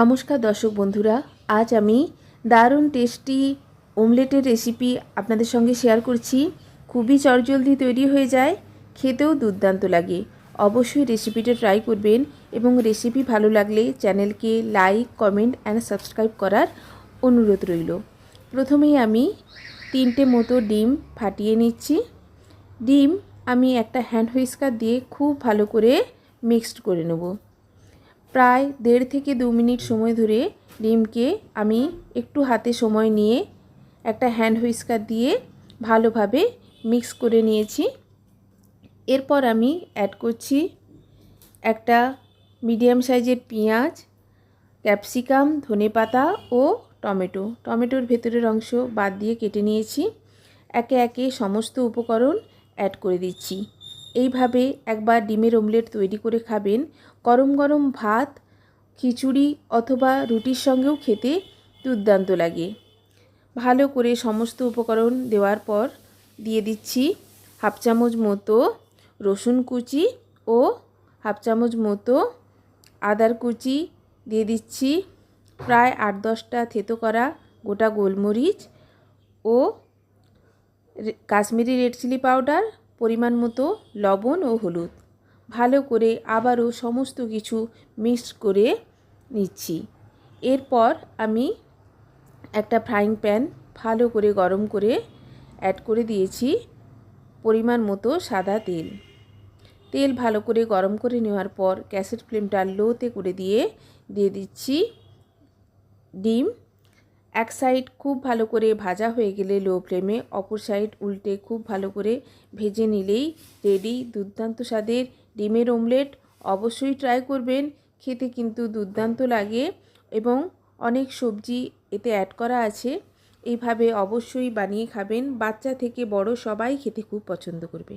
নমস্কার দর্শক বন্ধুরা, আজ আমি দারুণ টেস্টি ওমলেটের রেসিপি আপনাদের সঙ্গে শেয়ার করছি। খুবই চটজলদি তৈরি হয়ে যায়, খেতেও দুর্দান্ত লাগে। অবশ্যই রেসিপিটা ট্রাই করবেন এবং রেসিপি ভালো লাগলে চ্যানেলকে লাইক কমেন্ট অ্যান্ড সাবস্ক্রাইব করার অনুরোধ রইল। প্রথমেই আমি তিনটে মতো ডিম ফাটিয়ে নিচ্ছি। ডিম আমি একটা হ্যান্ড হুইস্কার দিয়ে খুব ভালো করে মিক্সড করে নেব। প্রায় দেড় থেকে দু মিনিট সময় ধরে ডিমকে আমি একটু হাতে সময় নিয়ে একটা হ্যান্ড হুইস্কার দিয়ে ভালোভাবে মিক্স করে নিয়েছি। এরপর আমি অ্যাড করছি একটা মিডিয়াম সাইজের পেঁয়াজ, ক্যাপসিকাম ধনেপাতা ও টমেটো। টমেটোর ভেতরের অংশ বাদ দিয়ে কেটে নিয়েছি। একে একে সমস্ত উপকরণ অ্যাড করে দিচ্ছি। এইভাবে একবার ডিমের অমলেট তৈরি করে খাবেন। গরম গরম ভাত, খিচুড়ি অথবা রুটির সঙ্গেও খেতে দুর্দান্ত লাগে। ভালো করে সমস্ত উপকরণ দেওয়ার পর দিয়ে দিচ্ছি হাফ চামচ মতো রসুন কুচি ও হাফ চামচ মতো আদার কুচি। দিয়ে দিচ্ছি প্রায় আট দশটা থেতো করা গোটা গোলমরিচ ও কাশ্মীরি রেড চিলি পাউডার পরিমাণ মতো লবণ ও হলুদ। ভালো করে আবারও সমস্ত কিছু মিক্স করে নিচ্ছি। এরপর আমি একটা ফ্রাইং প্যান ভালো করে গরম করে অ্যাড করে দিয়েছি পরিমাণ মতো সাদা তেল। তেল ভালো করে গরম করে নেওয়ার পর গ্যাসের ফ্লেমটা লোতে করে দিয়ে দিয়ে দিচ্ছি ডিম এক সাইড খুব ভালো করে ভাজা হয়ে গেলে লো ফ্লেমে অপর সাইড উল্টে খুব ভালো করে ভেজে নিলেই রেডি দুর্দান্ত স্বাদের ডিমের অমলেট অবশ্যই ট্রাই করবেন, খেতে কিন্তু দুর্দান্ত লাগে এবং অনেক সবজি এতে অ্যাড করা আছে। এইভাবে অবশ্যই বানিয়ে খাবেন, বাচ্চা থেকে বড় সবাই খেতে খুব পছন্দ করবে।